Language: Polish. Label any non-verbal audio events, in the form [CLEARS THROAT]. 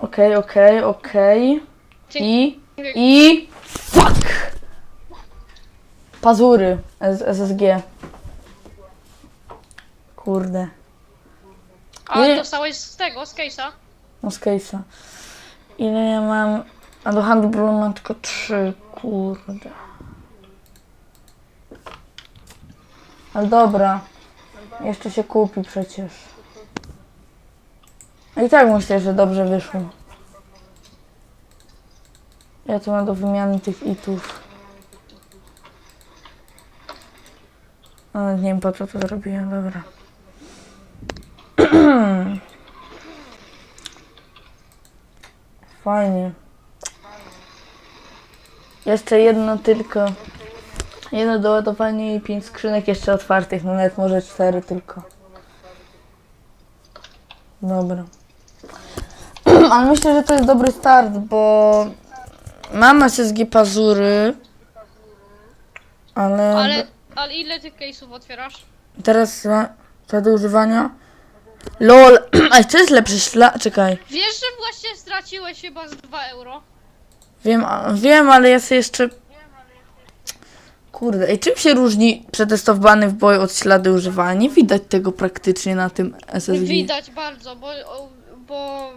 Okej, okej, okej. I... I... Fuck! Pazury. S SSG. Kurde. A Nie. dostałeś z tego, z case'a? No z case'a. Ile ja mam? A do handlu mam tylko trzy. Kurde. Ale dobra. Jeszcze się kupi przecież. A I tak myślę, że dobrze wyszło. Ja tu mam do wymiany tych itów. Ale nie wiem po co to zrobiłem, dobra. [CLEARS THROAT] Fajnie. Jeszcze jedno tylko. Jedno doładowanie i pięć skrzynek jeszcze otwartych. No nawet może cztery tylko. Dobra. [CLEARS THROAT] Ale myślę, że to jest dobry start, bo mam SSG pazury. Ale, Ale, ale ile tych case'ów otwierasz? teraz za, za do używania. LOL, [CLEARS THROAT] a co jest lepszy szlak? Czekaj. Wiesz, że właśnie straciłeś chyba z 2 euro? Wiem, a- wiem, ale ja sobie jeszcze. Kurde, i czym się różni przetestowany w boju od ślady używania? Nie widać tego praktycznie na tym SSG. Widać bardzo, bo, bo